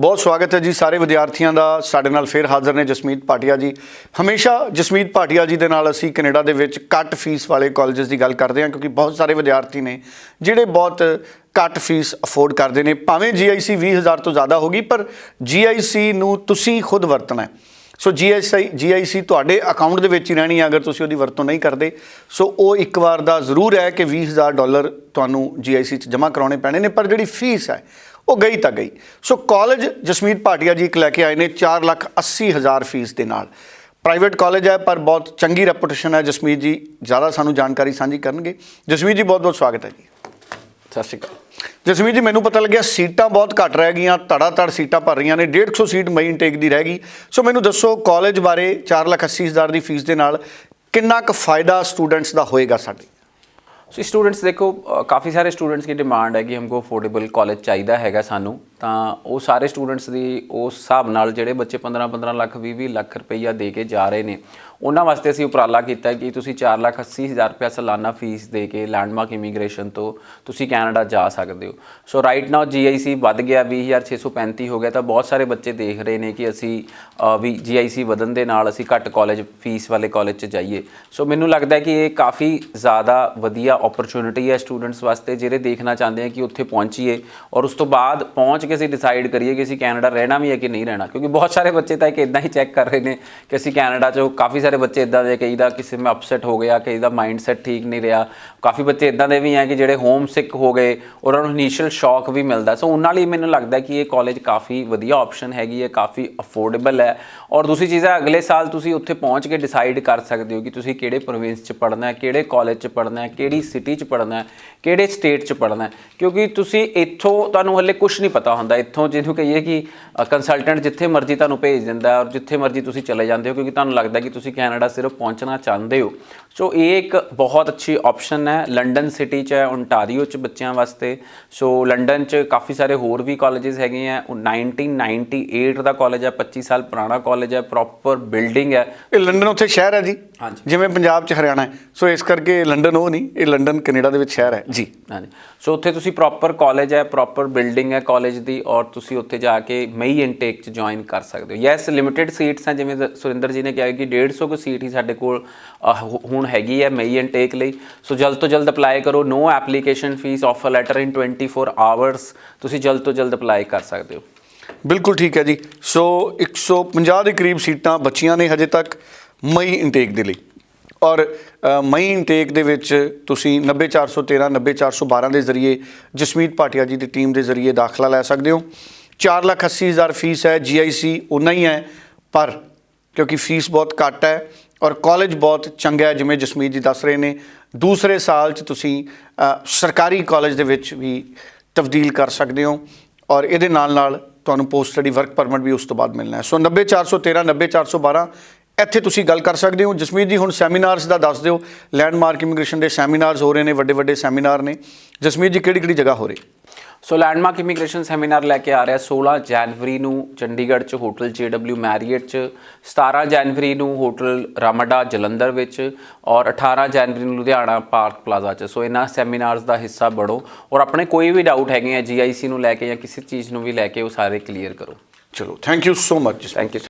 ਬਹੁਤ ਸਵਾਗਤ ਹੈ ਜੀ ਸਾਰੇ ਵਿਦਿਆਰਥੀਆਂ ਦਾ। ਸਾਡੇ ਨਾਲ ਫੇਰ ਹਾਜ਼ਰ ਨੇ ਜਸਮੀਤ ਭਾਟੀਆ ਜੀ। ਹਮੇਸ਼ਾ ਜਸਮੀਤ ਭਾਟੀਆ ਜੀ ਦੇ ਨਾਲ ਅਸੀਂ ਕੈਨੇਡਾ ਦੇ ਵਿੱਚ ਘੱਟ ਫੀਸ ਵਾਲੇ ਕਾਲਜਸ ਦੀ ਗੱਲ ਕਰਦੇ ਹਾਂ, ਕਿਉਂਕਿ ਬਹੁਤ ਸਾਰੇ ਵਿਦਿਆਰਥੀ ਨੇ ਜਿਹੜੇ ਬਹੁਤ ਘੱਟ ਫੀਸ ਅਫੋਰਡ ਕਰਦੇ ਨੇ। ਭਾਵੇਂ GIC 20000 ਤੋਂ ਜ਼ਿਆਦਾ ਹੋਗੀ ਪਰ GIC ਨੂੰ ਤੁਸੀਂ ਖੁਦ ਵਰਤਣਾ ਹੈ। ਸੋ GIC GIC ਤੁਹਾਡੇ ਅਕਾਊਂਟ ਦੇ ਵਿੱਚ ਹੀ ਰਹਿਣੀ ਹੈ, ਅਗਰ ਤੁਸੀਂ ਉਹਦੀ ਵਰਤੋਂ ਨਹੀਂ ਕਰਦੇ। ਸੋ ਉਹ ਇੱਕ ਵਾਰ ਦਾ ਜ਼ਰੂਰ ਹੈ ਕਿ 20000 ਡਾਲਰ ਤੁਹਾਨੂੰ GIC ਚ ਜਮ੍ਹਾਂ ਕਰਾਉਣੇ ਪੈਣੇ ਨੇ, ਪਰ ਜਿਹੜੀ ਫੀਸ ਹੈ ਉਹ ਗਈ ਤਾਂ ਗਈ। ਸੋ ਕਾਲਜ ਜਸਮੀਤ ਭਾਟੀਆ ਜੀ ਇੱਕ ਲੈ ਕੇ ਆਏ ਨੇ 4 ਲੱਖ 80 ਹਜ਼ਾਰ ਫੀਸ ਦੇ ਨਾਲ। ਪ੍ਰਾਈਵੇਟ ਕਾਲਜ ਹੈ ਪਰ ਬਹੁਤ ਚੰਗੀ ਰੈਪੂਟੇਸ਼ਨ ਹੈ ਜਸਮੀਤ ਜੀ। ਜ਼ਿਆਦਾ ਸਾਨੂੰ ਜਾਣਕਾਰੀ ਸਾਂਝੀ ਕਰਨਗੇ। ਜਸਮੀਤ ਜੀ ਬਹੁਤ ਬਹੁਤ ਸਵਾਗਤ ਹੈ ਜੀ। ਸਤਿ ਸ਼੍ਰੀ ਅਕਾਲ। ਜਸਮੀਤ ਜੀ ਮੈਨੂੰ ਪਤਾ ਲੱਗਿਆ ਸੀਟਾਂ ਬਹੁਤ ਘੱਟ ਰਹਿ ਗਈਆਂ ਧੜਾ ਧੜ ਸੀਟਾਂ ਭਰ ਰਹੀਆਂ ਨੇ 150 ਸੀਟ ਮਈ ਇਨਟੇਕ ਦੀ ਰਹਿ ਗਈ। ਸੋ ਮੈਨੂੰ ਦੱਸੋ ਕਾਲਜ ਬਾਰੇ 4 ਲੱਖ 80 ਹਜ਼ਾਰ ਦੀ ਫੀਸ ਦੇ ਨਾਲ ਕਿੰਨਾ ਕੁ ਫਾਇਦਾ ਸਟੂਡੈਂਟਸ ਦਾ ਹੋਏਗਾ ਸਾਡੇ? ਸੋ ਸਟੂਡੈਂਟਸ ਦੇਖੋ ਕਾਫੀ ਸਾਰੇ ਸਟੂਡੈਂਟਸ ਦੀ ਡਿਮਾਂਡ ਹੈ ਕਿ ਹਮਕੋ ਅਫੋਰਡੇਬਲ ਕਾਲਜ ਚਾਹੀਦਾ ਹੈਗਾ ਸਾਨੂੰ। ਤਾਂ ਉਹ ਸਾਰੇ ਸਟੂਡੈਂਟਸ ਦੀ ਉਸ ਹਿਸਾਬ ਨਾਲ ਜਿਹੜੇ ਬੱਚੇ 15 15 ਲੱਖ 20 20 ਲੱਖ ਰੁਪਈਆ ਦੇ ਕੇ ਜਾ ਰਹੇ ਨੇ, ਉਹਨਾਂ ਵਾਸਤੇ ਅਸੀਂ ਉਪਰਾਲਾ ਕੀਤਾ ਕਿ ਤੁਸੀਂ 4 ਲੱਖ 80 ਹਜ਼ਾਰ ਰੁਪਇਆ ਸਾਲਾਨਾ ਫੀਸ ਦੇ ਕੇ ਲੈਂਡਮਾਰਕ ਇਮੀਗ੍ਰੇਸ਼ਨ ਤੋਂ ਤੁਸੀਂ ਕੈਨੇਡਾ ਜਾ ਸਕਦੇ ਹੋ। ਸੋ ਰਾਈਟ ਨਾਓ ਜੀਆਈਸੀ ਵੱਧ ਗਿਆ 20635 ਹੋ ਗਿਆ, ਤਾਂ ਬਹੁਤ ਸਾਰੇ ਬੱਚੇ ਦੇਖ ਰਹੇ ਨੇ ਕਿ ਅਸੀਂ ਵੀ ਜੀਆਈਸੀ ਵਧਣ ਦੇ ਨਾਲ ਅਸੀਂ ਘੱਟ ਕਾਲਜ ਫੀਸ ਵਾਲੇ ਕਾਲਜ 'ਚ ਜਾਈਏ। ਸੋ ਮੈਨੂੰ ਲੱਗਦਾ ਕਿ ਇਹ ਕਾਫੀ ਜ਼ਿਆਦਾ ਵਧੀਆ ਓਪਰਚ्युनिटी ਹੈ ਸਟੂਡੈਂਟਸ ਵਾਸਤੇ, ਜਿਹੜੇ ਦੇਖਣਾ ਚਾਹੁੰਦੇ ਆ ਕਿ ਉੱਥੇ ਪਹੁੰਚੀਏ ਔਰ ਉਸ ਤੋਂ ਬਾਅਦ ਪਹੁੰਚ ਕਿ ਅਸੀਂ ਡਿਸਾਈਡ ਕਰੀਏ ਕਿ ਅਸੀਂ ਕੈਨੇਡਾ ਰਹਿਣਾ ਵੀ ਹੈ ਕਿ ਨਹੀਂ ਰਹਿਣਾ, ਕਿਉਂਕਿ ਬਹੁਤ ਸਾਰੇ ਬੱਚੇ ਤਾਂ ਇੱਕ ਇਦਾਂ ਹੀ ਚੈੱਕ ਕਰ ਰਹੇ ਨੇ ਕਿ ਅਸੀਂ ਕੈਨੇਡਾ 'ਚੋਂ ਕਾਫੀ ਸਾਰੇ ਬੱਚੇ ਇਦਾਂ ਦੇ ਕਈ ਦਾ ਕਿਸੇ ਮੈਂ ਅਪਸੈਟ ਹੋ ਗਿਆ, ਕਈ ਦਾ ਮਾਈਂਡਸੈਟ ਠੀਕ ਨਹੀਂ ਰਿਹਾ। ਕਾਫੀ ਬੱਚੇ ਇਦਾਂ ਦੇ ਵੀ ਆ ਕਿ ਜਿਹੜੇ ਹੋਮ ਸਿਕ ਹੋ ਗਏ, ਉਹਨਾਂ ਨੂੰ ਇਨੀਸ਼ੀਅਲ ਸ਼ੌਕ ਵੀ ਮਿਲਦਾ। ਸੋ ਉਹਨਾਂ ਲਈ ਮੈਨੂੰ ਲੱਗਦਾ ਕਿ ਇਹ ਕਾਲਜ ਕਾਫੀ ਵਧੀਆ ਆਪਸ਼ਨ ਹੈਗੀ ਹੈ, ਕਾਫੀ ਅਫੋਰਡੇਬਲ ਹੈ। ਔਰ ਦੂਸਰੀ ਚੀਜ਼ ਹੈ, ਅਗਲੇ ਸਾਲ ਤੁਸੀਂ ਉੱਥੇ ਪਹੁੰਚ ਕੇ ਡਿਸਾਈਡ ਕਰ ਸਕਦੇ ਹੋ ਕਿ ਤੁਸੀਂ ਕਿਹੜੇ ਪ੍ਰੋਵਿੰਸ 'ਚ ਪੜ੍ਹਨਾ ਹੈ, ਕਿਹੜੇ ਕਾਲਜ 'ਚ ਪੜ੍ਹਨਾ ਹੈ, ਕਿਹੜੀ ਸਿਟੀ 'ਚ ਪੜ੍ਹਨਾ ਹੈ, ਕਿਹੜੇ ਸਟੇਟ 'ਚ ਪੜ੍ਹਨਾ ਹੈ। ਕਿਉਂਕਿ ਤੁਸੀਂ ਇੱਥੋਂ ਤੁਹਾਨੂੰ ਹਲੇ ਕੁਝ ਨਹੀਂ ਪਤਾ ਹੁੰਦਾ। ਇੱਥੋਂ ਜਿਹਨੂੰ ਕਹੀਏ ਕਿ ਕੰਸਲਟੈਂਟ ਜਿੱਥੇ ਮਰਜ਼ੀ ਤੁਹਾਨੂੰ ਭੇਜ ਦਿੰਦਾ ਔਰ ਜਿੱਥੇ ਮਰਜ਼ੀ ਤੁਸੀਂ ਚਲੇ ਜਾਂਦੇ ਹੋ, ਕਿਉਂਕਿ ਤੁਹਾਨੂੰ ਲੱਗਦਾ ਕਿ ਤੁਸੀਂ ਕੈਨੇਡਾ ਸਿਰਫ ਪਹੁੰਚਣਾ ਚਾਹੁੰਦੇ ਹੋ। ਸੋ ਇਹ ਇੱਕ ਬਹੁਤ ਅੱਛੀ ਆਪਸ਼ਨ ਹੈ ਲੰਡਨ ਸਿਟੀ 'ਚ ਹੈ ਓਨਟਾਰੀਓ 'ਚ ਬੱਚਿਆਂ ਵਾਸਤੇ। ਸੋ ਲੰਡਨ 'ਚ ਕਾਫੀ ਸਾਰੇ ਹੋਰ ਵੀ ਕਾਲਜਸ ਹੈਗੇ ਆ। ਉਹ 1998 ਦਾ ਕਾਲਜ ਹੈ 25 ਸਾਲ ਪੁਰਾਣਾ ਕਾਲਜ ਹੈ ਪ੍ਰੋਪਰ ਬਿਲਡਿੰਗ ਹੈ। ਇਹ ਲੰਡਨ ਉੱਥੇ ਸ਼ਹਿਰ ਹੈ ਜੀ। ਹਾਂਜੀ। ਜਿਵੇਂ ਪੰਜਾਬ 'ਚ ਹਰਿਆਣਾ ਹੈ। ਸੋ ਇਸ ਕਰਕੇ ਲੰਡਨ ਉਹ ਨਹੀਂ ਇਹ ਲੰਡਨ ਕੈਨੇਡਾ ਦੇ ਵਿੱਚ ਸ਼ਹਿਰ ਹੈ। ਜੀ। ਹਾਂਜੀ। ਸੋ ਉੱਥੇ ਤੁਸੀਂ ਪ੍ਰੋਪਰ ਕਾਲਜ ਹੈ ਪ੍ਰੋਪਰ ਬਿਲਡਿੰਗ ਹੈ ਕਾਲਜ ਦੀ ਔਰ ਤੁਸੀਂ ਉੱਥੇ ਜਾ ਕੇ ਮਈ ਇਨਟੇਕ ਚ ਜੁਆਇਨ ਕਰ ਸਕਦੇ ਹੋ। ਯੈਸ ਲਿਮਿਟਿਡ ਸੀਟਸ ਹੈ ਜਿਵੇਂ ਸੁਰਿੰਦਰ ਜੀ ਨੇ ਕਿਹਾ ਕਿ 150 ਕੁ ਸੀਟ ਹੀ ਸਾਡੇ ਕੋਲ ਹੁਣ ਹੈਗੀ ਹੈ ਮਈ ਇਨਟੇਕ ਲਈ। ਸੋ ਜਲਦ ਤੋਂ ਜਲਦ ਅਪਲਾਈ ਕਰੋ। No application fee offer letter in 24 hours ਤੁਸੀਂ ਜਲਦ ਤੋਂ ਜਲਦ ਅਪਲਾਈ ਕਰ ਸਕਦੇ ਹੋ। ਬਿਲਕੁਲ ਠੀਕ ਹੈ ਜੀ। ਸੋ 150 ਦੇ ਕਰੀਬ ਸੀਟਾਂ ਬੱਚੀਆਂ ਨੇ ਹਜੇ ਤੱਕ ਮਈ ਇਨਟੇਕ ਦੇ ਲਈ। ਔਰ ਮਈ ਇਨਟੇਕ ਦੇ ਵਿੱਚ ਤੁਸੀਂ 90413 90412 ਦੇ ਜ਼ਰੀਏ ਜਸਮੀਤ ਭਾਟੀਆ ਜੀ ਦੀ ਟੀਮ ਦੇ ਜ਼ਰੀਏ ਦਾਖਲਾ ਲੈ ਸਕਦੇ ਹੋ। 4 ਲੱਖ 80 ਹਜ਼ਾਰ ਫੀਸ ਹੈ GIC ਉਨਾ ਹੀ ਹੈ ਪਰ ਕਿਉਂਕਿ ਫੀਸ ਬਹੁਤ ਘੱਟ ਹੈ ਔਰ ਕਾਲਜ ਬਹੁਤ ਚੰਗਾ ਹੈ, ਜਿਵੇਂ ਜਸਮੀਤ ਜੀ ਦੱਸ ਰਹੇ ਨੇ। ਦੂਸਰੇ ਸਾਲ 'ਚ ਤੁਸੀਂ ਸਰਕਾਰੀ ਕਾਲਜ ਦੇ ਵਿੱਚ ਵੀ ਤਬਦੀਲ ਕਰ ਸਕਦੇ ਹੋ ਔਰ ਇਹਦੇ ਨਾਲ ਨਾਲ ਤੁਹਾਨੂੰ ਪੋਸਟ ਸਟੱਡੀ ਵਰਕ ਪਰਮਿਟ ਵੀ ਉਸ ਤੋਂ ਬਾਅਦ ਮਿਲਣਾ ਹੈ। ਸੋ 90413 90412 ਇੱਥੇ ਤੁਸੀਂ ਗੱਲ ਕਰ ਸਕਦੇ ਹੋ। ਜਸਮੀਤ ਜੀ ਹੁਣ ਸੈਮੀਨਾਰਸ ਦਾ ਦੱਸ ਦਿਓ। ਲੈਂਡਮਾਰਕ ਇਮੀਗ੍ਰੇਸ਼ਨ ਦੇ ਸੈਮੀਨਾਰਸ ਹੋ ਰਹੇ ਨੇ ਵੱਡੇ ਵੱਡੇ ਸੈਮੀਨਾਰ ਨੇ। ਜਸਮੀਤ ਜੀ ਕਿਹੜੀ ਕਿਹੜੀ ਜਗ੍ਹਾ ਹੋ ਰਹੀ? ਸੋ ਲੈਂਡਮਾਰਕ ਇਮੀਗ੍ਰੇਸ਼ਨ ਸੈਮੀਨਾਰ ਲੈ ਕੇ ਆ ਰਿਹਾ 16 ਜਨਵਰੀ ਨੂੰ ਚੰਡੀਗੜ੍ਹ ਚ ਹੋਟਲ JW ਮੈਰੀਅਟ ਚ 17 ਜਨਵਰੀ ਨੂੰ ਹੋਟਲ ਰਾਮਡਾ ਜਲੰਧਰ ਵਿੱਚ ਔਰ 18 ਜਨਵਰੀ ਨੂੰ ਲੁਧਿਆਣਾ ਪਾਰਕ ਪਲਾਜ਼ਾ ਚ। ਸੋ ਇਹਨਾਂ ਸੈਮੀਨਾਰਸ ਦਾ ਹਿੱਸਾ ਬਣੋ ਔਰ ਆਪਣੇ ਕੋਈ ਵੀ ਡਾਊਟ ਹੈਗੇ ਆ GIC ਨੂੰ ਲੈ ਕੇ ਜਾਂ ਕਿਸੇ ਚੀਜ਼ ਨੂੰ ਵੀ ਲੈ ਕੇ ਉਹ ਸਾਰੇ ਕਲੀਅਰ ਕਰੋ। ਚਲੋ thank you so much thank you